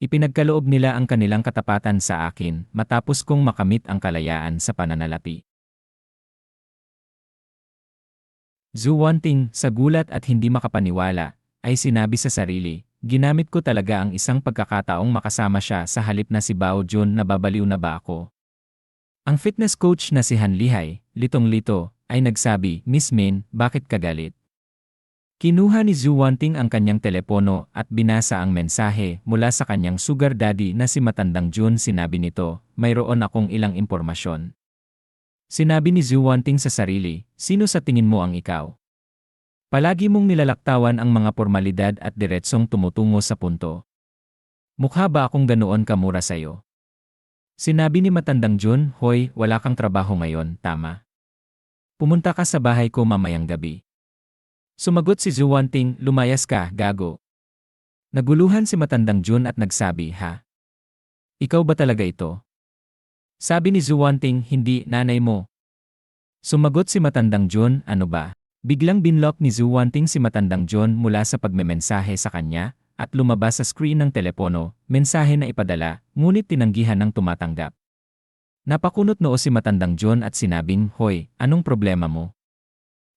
Ipinagkaloob nila ang kanilang katapatan sa akin matapos kong makamit ang kalayaan sa pananalapi. Zuwanting, sa gulat at hindi makapaniwala, ay sinabi sa sarili, ginamit ko talaga ang isang pagkakataong makasama siya sa halip na si Bao Jun na babaliw na ba ako. Ang fitness coach na si Han Lihay, litong-lito, ay nagsabi, Miss Min, bakit ka galit? Kinuha ni Zhu Wanting ang kanyang telepono at binasa ang mensahe mula sa kanyang sugar daddy na si Matandang Jun sinabi nito, mayroon akong ilang impormasyon. Sinabi ni Zhu Wanting sa sarili, sino sa tingin mo ang ikaw? Palagi mong nilalaktawan ang mga formalidad at diretsong tumutungo sa punto. Mukha ba akong ganoon kamura sa'yo? Sinabi ni Matandang Jun, Hoy, wala kang trabaho ngayon, tama? Pumunta ka sa bahay ko mamayang gabi. Sumagot si Zuwanting, lumayas ka, gago. Naguluhan si matandang Jun at nagsabi, ha? Ikaw ba talaga ito? Sabi ni Zuwanting, hindi, nanay mo. Sumagot si matandang Jun, ano ba? Biglang binlock ni Zuwanting si matandang John mula sa pagmemensahe sa kanya at lumabas sa screen ng telepono, mensahe na ipadala, ngunit tinanggihan ng tumatanggap. Napakunot noo si matandang John at sinabing, Hoy, anong problema mo?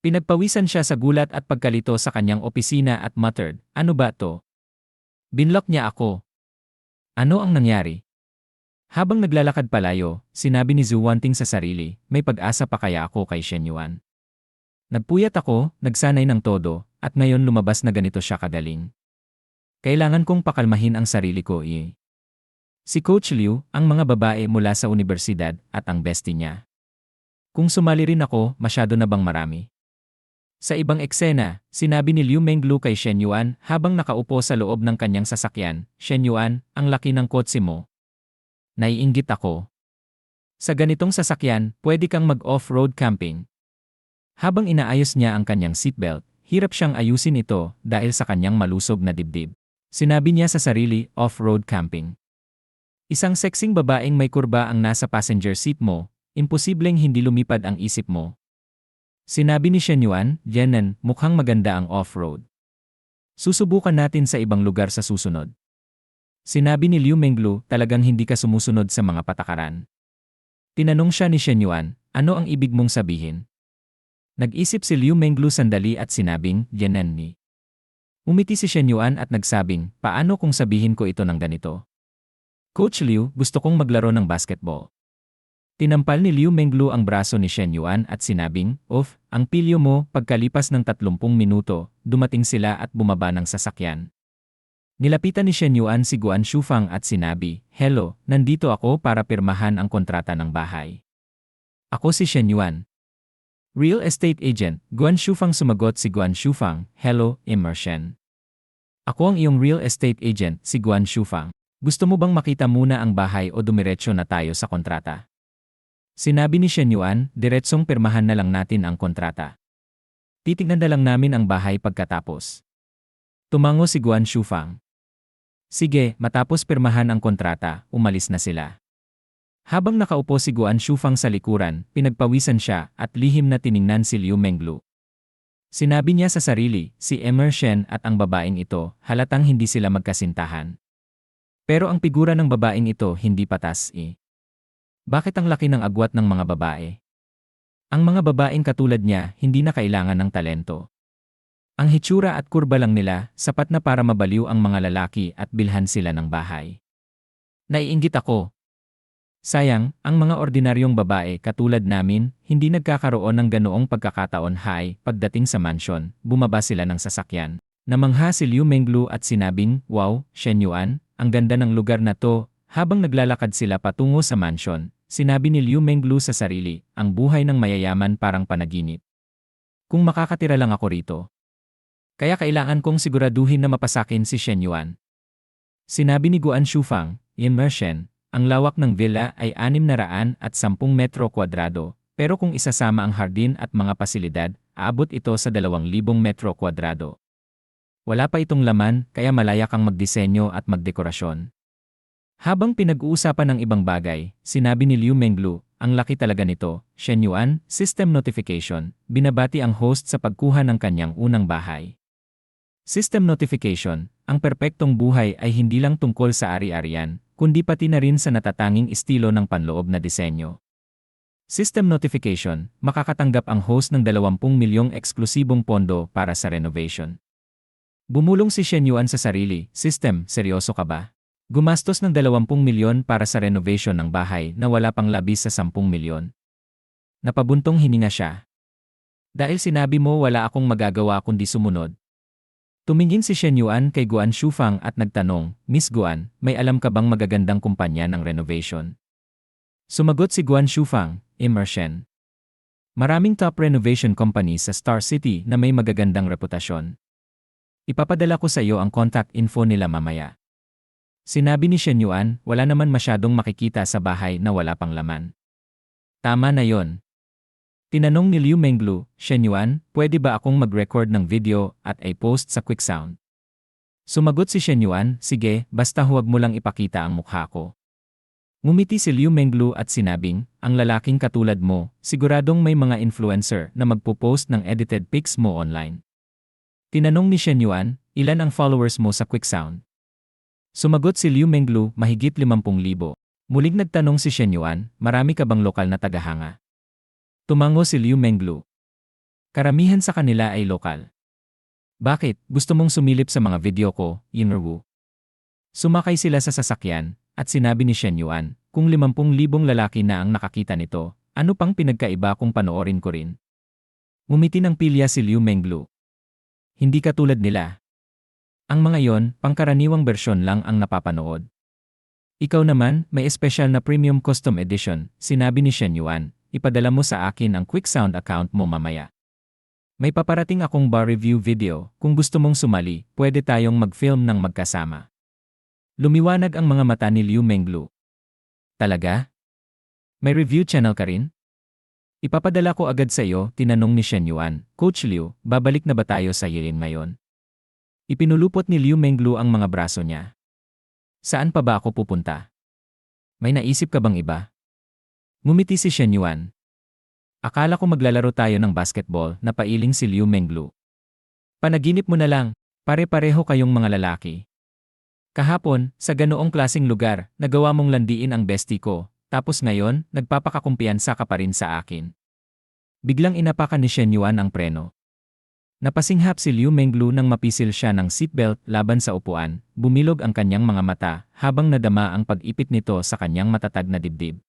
Pinagpawisan siya sa gulat at pagkalito sa kanyang opisina at muttered, ano ba to? Binlock niya ako. Ano ang nangyari? Habang naglalakad palayo, sinabi ni Zuwanting sa sarili, may pag-asa pa kaya ako kay Shen Yuan. Nagpuyat ako, nagsanay ng todo, at ngayon lumabas na ganito siya kagaling. Kailangan kong pakalmahin ang sarili ko eh. Si Coach Liu, ang mga babae mula sa universidad, at ang bestie niya. Kung sumali rin ako, masyado na bang marami? Sa ibang eksena, sinabi ni Liu Menglu kay Shen Yuan habang nakaupo sa loob ng kanyang sasakyan, Shen Yuan, ang laki ng kotse mo. Naiinggit ako. Sa ganitong sasakyan, pwede kang mag-off-road camping. Habang inaayos niya ang kanyang seatbelt, hirap siyang ayusin ito dahil sa kanyang malusog na dibdib. Sinabi niya sa sarili, off-road camping. Isang sexing babaeng may kurba ang nasa passenger seat mo, imposibleng hindi lumipad ang isip mo, Sinabi ni Shen Yuan, Yenan, mukhang maganda ang off-road. Susubukan natin sa ibang lugar sa susunod. Sinabi ni Liu Menglu, talagang hindi ka sumusunod sa mga patakaran. Tinanong siya ni Shen Yuan, ano ang ibig mong sabihin? Nag-isip si Liu Menglu sandali at sinabing, Yenan ni. Umiti si Shen Yuan at nagsabing, paano kung sabihin ko ito ng ganito? Coach Liu, gusto kong maglaro ng basketball. Tinampal ni Liu Menglu ang braso ni Shen Yuan at sinabing, Of, ang pilyo mo, pagkalipas ng 30 minuto, dumating sila at bumaba ng sasakyan. Nilapitan ni Shen Yuan si Guan Shufang at sinabi, Hello, nandito ako para pirmahan ang kontrata ng bahay. Ako si Shen Yuan. Real estate agent, Guan Shufang sumagot si Guan Shufang, Hello, Immersion. Ako ang iyong real estate agent, si Guan Shufang. Gusto mo bang makita muna ang bahay o dumiretso na tayo sa kontrata? Sinabi ni Shen Yuan, diretsong pirmahan na lang natin ang kontrata. Titignan na lang namin ang bahay pagkatapos. Tumango si Guan Shufang. Sige, matapos pirmahan ang kontrata, umalis na sila. Habang nakaupo si Guan Shufang sa likuran, pinagpawisan siya at lihim na tiningnan si Liu Menglu. Sinabi niya sa sarili, si Emer Shen at ang babaeng ito, halatang hindi sila magkasintahan. Pero ang figura ng babaeng ito hindi patas eh. Bakit ang laki ng agwat ng mga babae? Ang mga babaeng katulad niya hindi na kailangan ng talento. Ang hitsura at kurba lang nila sapat na para mabaliw ang mga lalaki at bilhan sila ng bahay. Naiinggit ako. Sayang, ang mga ordinaryong babae katulad namin, hindi nagkakaroon ng ganoong pagkakataon hay, pagdating sa mansyon, bumaba sila ng sasakyan. Namangha si Liu Menglu at sinabing, Wow, Shen Yuan, ang ganda ng lugar na to, habang naglalakad sila patungo sa mansyon, Sinabi ni Liu Menglu sa sarili, ang buhay ng mayayaman parang panaginip. Kung makakatira lang ako rito. Kaya kailangan kong siguraduhin na mapasakin si Shen Yuan. Sinabi ni Guan Shufang, Immersion, ang lawak ng villa ay 610 at 10 metro kwadrado, pero kung isasama ang hardin at mga pasilidad, aabot ito sa 2,000 metro kwadrado. Wala pa itong laman, kaya malaya kang magdisenyo at magdekorasyon. Habang pinag-uusapan ng ibang bagay, sinabi ni Liu Menglu, ang laki talaga nito, Shen Yuan, system notification, binabati ang host sa pagkuha ng kanyang unang bahay. System notification, ang perpektong buhay ay hindi lang tungkol sa ari-arian, kundi pati na rin sa natatanging estilo ng panloob na disenyo. System notification, makakatanggap ang host ng 20 milyong eksklusibong pondo para sa renovation. Bumulong si Shen Yuan sa sarili, System, seryoso ka ba? Gumastos ng 20 milyon para sa renovation ng bahay na wala pang labis sa 10 milyon. Napabuntong hininga siya. Dahil sinabi mo wala akong magagawa kundi sumunod. Tumingin si Shen Yuan kay Guan Shufang at nagtanong, Miss Guan, may alam ka bang magagandang kumpanya ng renovation? Sumagot si Guan Shufang, Immersion. Maraming top renovation companies sa Star City na may magagandang reputasyon. Ipapadala ko sa iyo ang contact info nila mamaya. Sinabi ni Shen Yuan, wala naman masyadong makikita sa bahay na wala pang laman. Tama na yon. Tinanong ni Liu Menglu, Shen Yuan, pwede ba akong mag-record ng video at i-post sa QuickSound? Sumagot si Shen Yuan, sige, basta huwag mo lang ipakita ang mukha ko. Ngumiti si Liu Menglu at sinabing, ang lalaking katulad mo, siguradong may mga influencer na magpo-post ng edited pics mo online. Tinanong ni Shen Yuan, ilan ang followers mo sa QuickSound? Sumagot si Liu Menglu, mahigit 50,000. Mulig nagtanong si Shen Yuan, marami ka bang lokal na tagahanga? Tumango si Liu Menglu. Karamihan sa kanila ay lokal. Bakit, gusto mong sumilip sa mga video ko, Yinru? Sumakay sila sa sasakyan, at sinabi ni Shen Yuan, kung 50,000 lalaki na ang nakakita nito, ano pang pinagkaiba kung panoorin ko rin? Ngumiti ng pilya si Liu Menglu. Hindi katulad nila. Ang mga yon, pangkaraniwang bersyon lang ang napapanood. Ikaw naman, may espesyal na premium custom edition, sinabi ni Shen Yuan, ipadala mo sa akin ang QuickSound account mo mamaya. May paparating akong bar review video, kung gusto mong sumali, pwede tayong mag-film ng magkasama. Lumiwanag ang mga mata ni Liu Menglu. Talaga? May review channel ka rin? Ipapadala ko agad sa iyo, tinanong ni Shen Yuan. Coach Liu, babalik na ba tayo sa Yilin ngayon? Ipinulupot ni Liu Menglu ang mga braso niya. Saan pa ba ako pupunta? May naisip ka bang iba? Ngumiti si Shen Yuan. Akala ko maglalaro tayo ng basketball na pailing si Liu Menglu. Panaginip mo na lang, pare-pareho kayong mga lalaki. Kahapon, sa ganoong klasing lugar, nagawa mong landiin ang bestie ko, tapos ngayon, nagpapakakumpiyansa ka pa rin sa akin. Biglang inapakan ni Shen Yuan ang preno. Napasinghap si Liu Menglu nang mapisil siya ng seatbelt laban sa upuan, bumilog ang kanyang mga mata habang nadama ang pag-ipit nito sa kanyang matatag na dibdib.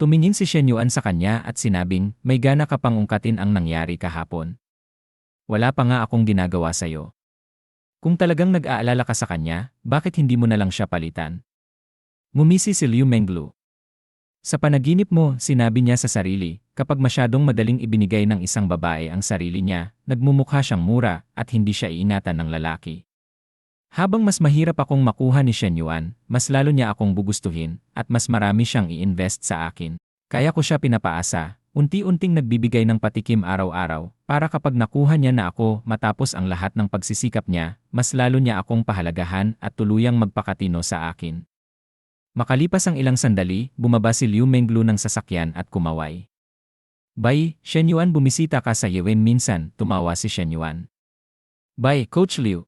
Tumingin si Shen Yuan sa kanya at sinabing, may gana ka pang ungkatin ang nangyari kahapon. Wala pa nga akong ginagawa sa'yo. Kung talagang nag-aalala ka sa kanya, bakit hindi mo na lang siya palitan? Ngumisi si Liu Menglu. Sa panaginip mo, sinabi niya sa sarili, kapag masyadong madaling ibinigay ng isang babae ang sarili niya, nagmumukha siyang mura at hindi siya iingatan ng lalaki. Habang mas mahirap akong makuha ni Shen Yuan, mas lalo niya akong bugustuhin at mas marami siyang i-invest sa akin. Kaya ko siya pinapaasa, unti-unting nagbibigay ng patikim araw-araw, para kapag nakuha niya na ako matapos ang lahat ng pagsisikap niya, mas lalo niya akong pahalagahan at tuluyang magpakatino sa akin. Makalipas ang ilang sandali, bumaba si Liu Menglu ng sasakyan at kumaway. Bay, Shen Yuan bumisita ka sa Yewen minsan, tumawa si Shen Yuan. Bay, Coach Liu.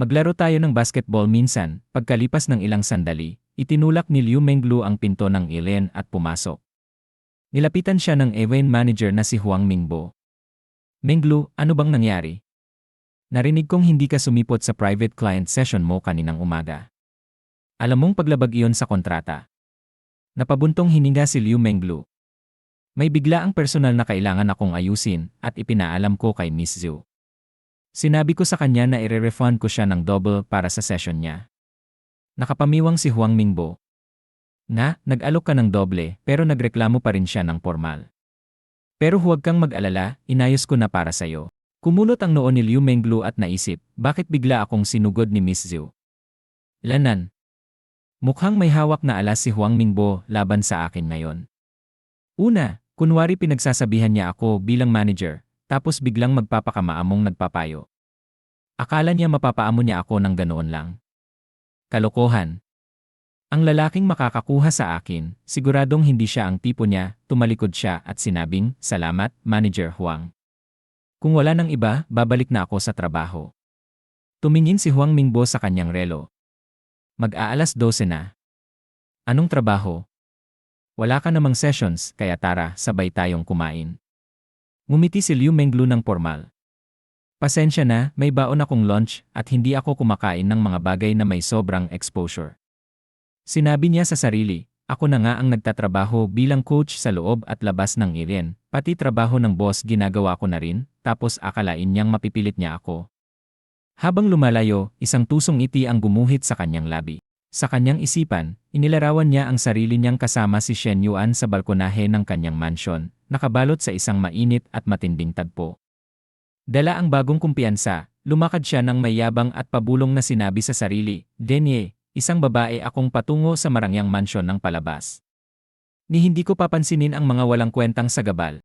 Maglaro tayo ng basketball minsan, pagkalipas ng ilang sandali, itinulak ni Liu Menglu ang pinto ng Elen at pumasok. Nilapitan siya ng event manager na si Huang Mingbo. Minglu, ano bang nangyari? Narinig kong hindi ka sumipot sa private client session mo kaninang umaga. Alam mong paglabag iyon sa kontrata. Napabuntong hininga si Liu Menglu. May bigla ang personal na kailangan akong ayusin at ipinaalam ko kay Miss Zhu. Sinabi ko sa kanya na ire-refund ko siya ng double para sa session niya. Nakapamiwang si Huang Mingbo. Nga, nag-alok ka ng doble pero nagreklamo pa rin siya ng formal. Pero huwag kang mag-alala, inayos ko na para sa'yo. Kumulot ang noo ni Liu Menglu at naisip, bakit bigla akong sinugod ni Miss Zhu? Lanan. Mukhang may hawak na alas si Huang Mingbo laban sa akin ngayon. Una, kunwari pinagsasabihan niya ako bilang manager, tapos biglang magpapakamaamong nagpapayo. Akala niya mapapaamo niya ako ng ganoon lang. Kalokohan. Ang lalaking makakakuha sa akin, siguradong hindi siya ang tipo niya, tumalikod siya at sinabing, Salamat, Manager Huang. Kung wala nang iba, babalik na ako sa trabaho. Tumingin si Huang Mingbo sa kanyang relo. Mag-aalas 12 na. Anong trabaho? Wala ka namang sessions, kaya tara, sabay tayong kumain. Ngumiti si Liu Menglu ng formal. Pasensya na, may baon akong lunch at hindi ako kumakain ng mga bagay na may sobrang exposure. Sinabi niya sa sarili, ako na nga ang nagtatrabaho bilang coach sa loob at labas ng Irene, pati trabaho ng boss ginagawa ko na rin, tapos akalain niyang mapipilit niya ako. Habang lumalayo, isang tusong ngiti ang gumuhit sa kanyang labi. Sa kanyang isipan, inilarawan niya ang sarili niyang kasama si Shen Yuan sa balkonahe ng kanyang mansyon, nakabalot sa isang mainit at matinding tagpo. Dala ang bagong kumpiyansa, lumakad siya ng mayabang at pabulong na sinabi sa sarili, Denye, isang babae akong patungo sa marangyang mansyon ng palabas. Ni hindi ko papansinin ang mga walang kwentang sagabal.